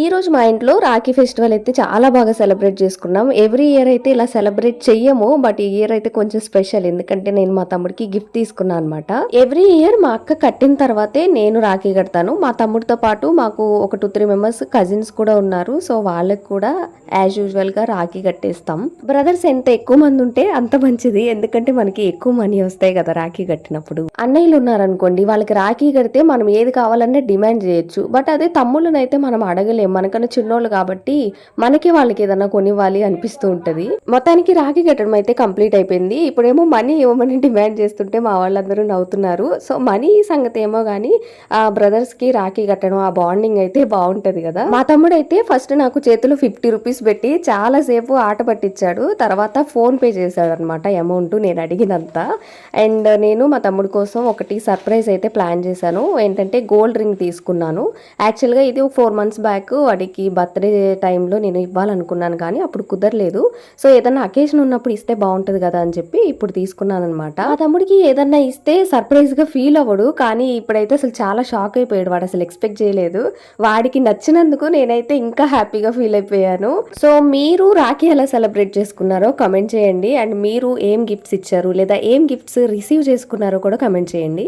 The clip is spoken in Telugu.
ఈ రోజు మా ఇంట్లో రాఖీ ఫెస్టివల్ అయితే చాలా బాగా సెలబ్రేట్ చేసుకున్నాం. ఎవ్రీ ఇయర్ అయితే ఇలా సెలబ్రేట్ చెయ్యము బట్ ఈ ఇయర్ అయితే కొంచెం స్పెషల్. ఎందుకంటే నేను మా తమ్ముడికి గిఫ్ట్ తీసుకున్నాను అనమాట ఎవ్రీ ఇయర్ మా అక్క కట్టిన తర్వాతే నేను రాఖీ కడతాను. మా తమ్ముడితో పాటు మాకు ఒక టూ త్రీ మెంబర్స్ కజిన్స్ కూడా ఉన్నారు. సో వాళ్ళకి కూడా యాజ్ యూజువల్గా రాఖీ కట్టేస్తాం. బ్రదర్స్ ఎంత ఎక్కువ మంది ఉంటే అంత మంచిది. ఎందుకంటే మనకి ఎక్కువ మనీ వస్తాయి కదా రాఖీ కట్టినప్పుడు. అన్నయ్యలు ఉన్నారనుకోండి వాళ్ళకి రాఖీ కడితే మనం ఏది కావాలన్నా డిమాండ్ చేయొచ్చు. బట్ అదే తమ్ముళ్ళనైతే మనం అడగలేదు అడగలేం మనకన్నా చిన్నోళ్ళు కాబట్టి మనకి వాళ్ళకి ఏదైనా కొనివ్వాలి అనిపిస్తూ ఉంటుంది. మొత్తానికి రాఖీ కట్టడం అయితే కంప్లీట్ అయిపోయింది. ఇప్పుడేమో మనీ ఇవ్వమని డిమాండ్ చేస్తుంటే మా వాళ్ళందరూ నవ్వుతున్నారు. సో మనీ సంగతి ఏమో కానీ ఆ బ్రదర్స్కి రాఖీ కట్టడం ఆ బాండింగ్ అయితే బాగుంటది కదా. మా తమ్ముడు అయితే ఫస్ట్ నాకు చేతిలో ఫిఫ్టీ రూపీస్ పెట్టి చాలా సేపు ఆట పట్టించాడు. తర్వాత ఫోన్ పే చేశాడు అనమాట అమౌంట్ నేను అడిగినంత. అండ్ నేను మా తమ్ముడు కోసం ఒకటి సర్ప్రైజ్ అయితే ప్లాన్ చేశాను. ఏంటంటే గోల్డ్ రింగ్ తీసుకున్నాను. యాక్చువల్గా ఇది ఫోర్ మంత్స్ బ్యాక్ వాడికి బర్త్డే టైంలో నేను ఇవ్వాలనుకున్నాను కానీ అప్పుడు కుదరలేదు. సో ఏదన్నా అకేషన్ ఉన్నప్పుడు ఇస్తే బాగుంటుంది కదా అని చెప్పి ఇప్పుడు తీసుకున్నాను అనమాట ఆ తమ్ముడికి ఏదన్నా ఇస్తే సర్ప్రైజ్గా ఫీల్ అవ్వడు. కానీ ఇప్పుడైతే అసలు చాలా షాక్ అయిపోయాడు. వాడు అసలు ఎక్స్పెక్ట్ చేయలేదు. వాడికి నచ్చినందుకు నేనైతే ఇంకా హ్యాపీగా ఫీల్ అయిపోయాను. సో మీరు రాఖీ ఎలా సెలబ్రేట్ చేసుకున్నారో కమెంట్ చేయండి. అండ్ మీరు ఏం గిఫ్ట్స్ ఇచ్చారు లేదా ఏం గిఫ్ట్స్ రిసీవ్ చేసుకున్నారో కూడా కమెంట్ చేయండి.